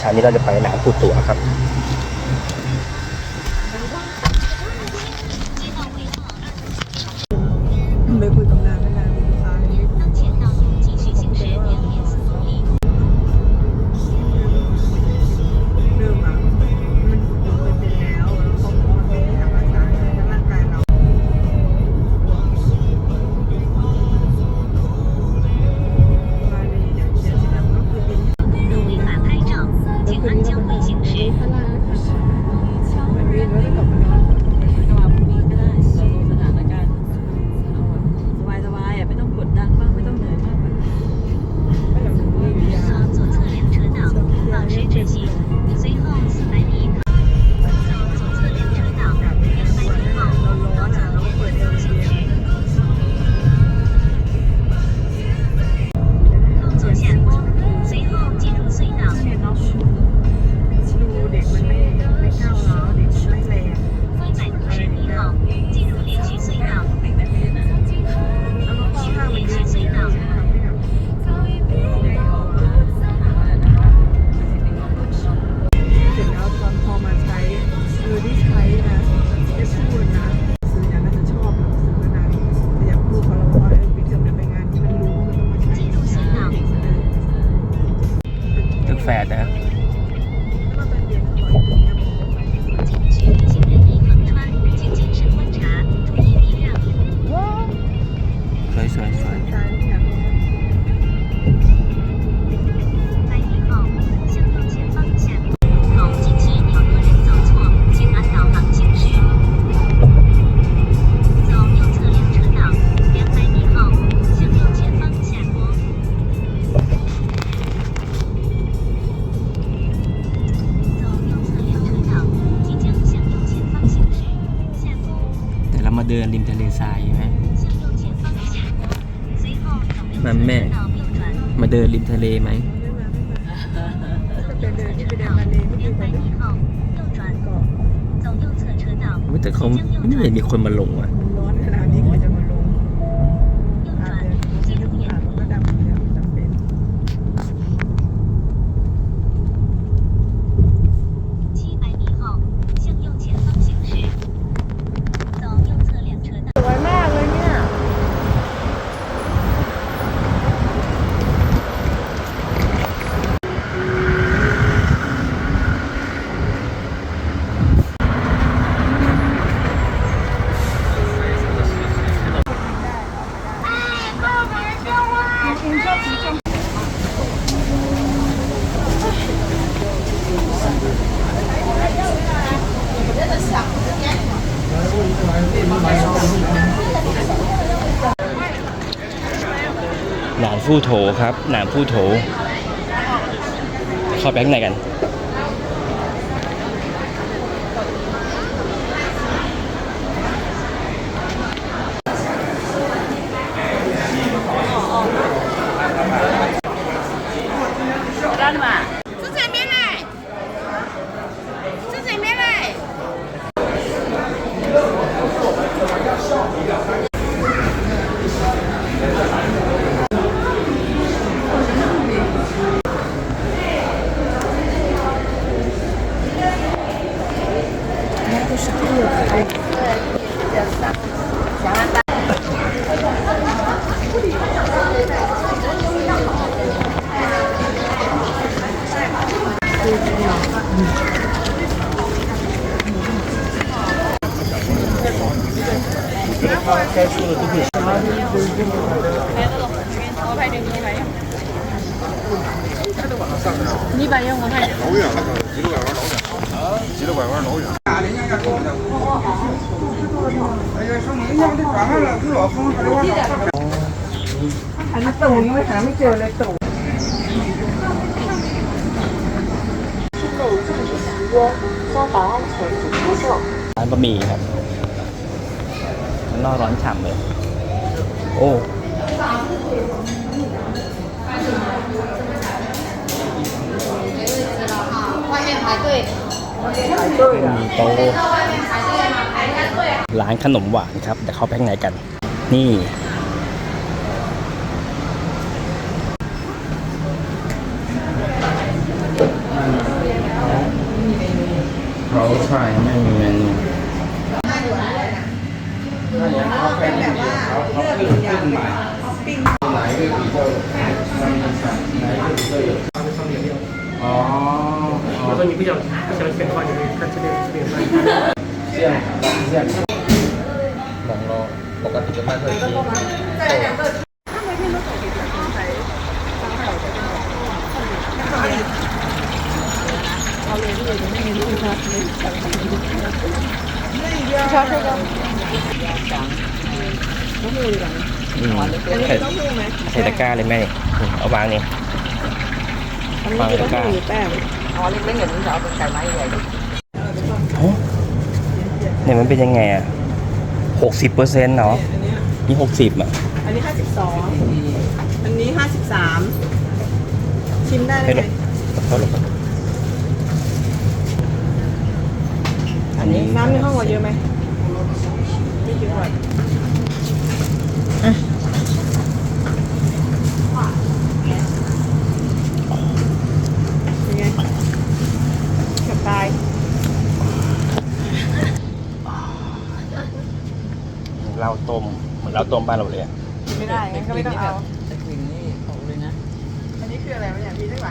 ชานี้เราจะไปหนามปูตัวครับ เดินริมทะเลทรายใช่ไหมมัแม่ มาเดินริมทะเลไหมแต่เขาไม่เห็นมีคนมาลงอะ หนามผู้โถครับ หนามผู้โถ เข้าไปข้างในกัน 你把烟我看见？老远了，急着拐弯老远。急着拐弯老远。 อันนี้ตู่ยังไม่หาไม่เจอเลยตู่ร้านบะหมี่ครับข้างนอกร้อนฉ่ำเลย โอ้ มีโต๊ะร้านขนมหวานครับเดี๋ยวเขาไปข้างนกัน นี่เราใช้ไม่มีเมนูเขาเป็นแบบว่าเลือกอย่างไหนไหนคือปีโต้ไหนคือปีโต้ 比如说你比较不想选的话，你可以看这边这边卖。 เสี่ยงเสี่ยง ของเราปกติจะไม่ค่อยกิน ชอบใช่ไหม อืม อันนี้ ใส่ เต้าหู้ไหม ใส่ตะกร้าเ ลยแม่นี่เอาวางนี่อันนี้คือเต้าหู้หรือแป้งโอ้เนี่ยมันเป็นยังไงอะหกสิบเปอร์เซ็นต์เนาะอันเนี้ยนี่หกสิบอะ อันนี้ห้าสิบสองอันนี้ห้าสิบสามชิมได้เลยไหมขอโทษหรอกอันนี้น้ำในห้องเราเยอะไหมไม่เยอะหรอกเป็นไงกับตาย เราต้มเหมือนเราต้มบ้านเราเลยอะ ไม่ได้งั้นก็ไม่ต้องเอา แต่กลิ่นนี่ของเลยนะ อันนี้คืออะไรวะเนี่ยมีตั้งหลาย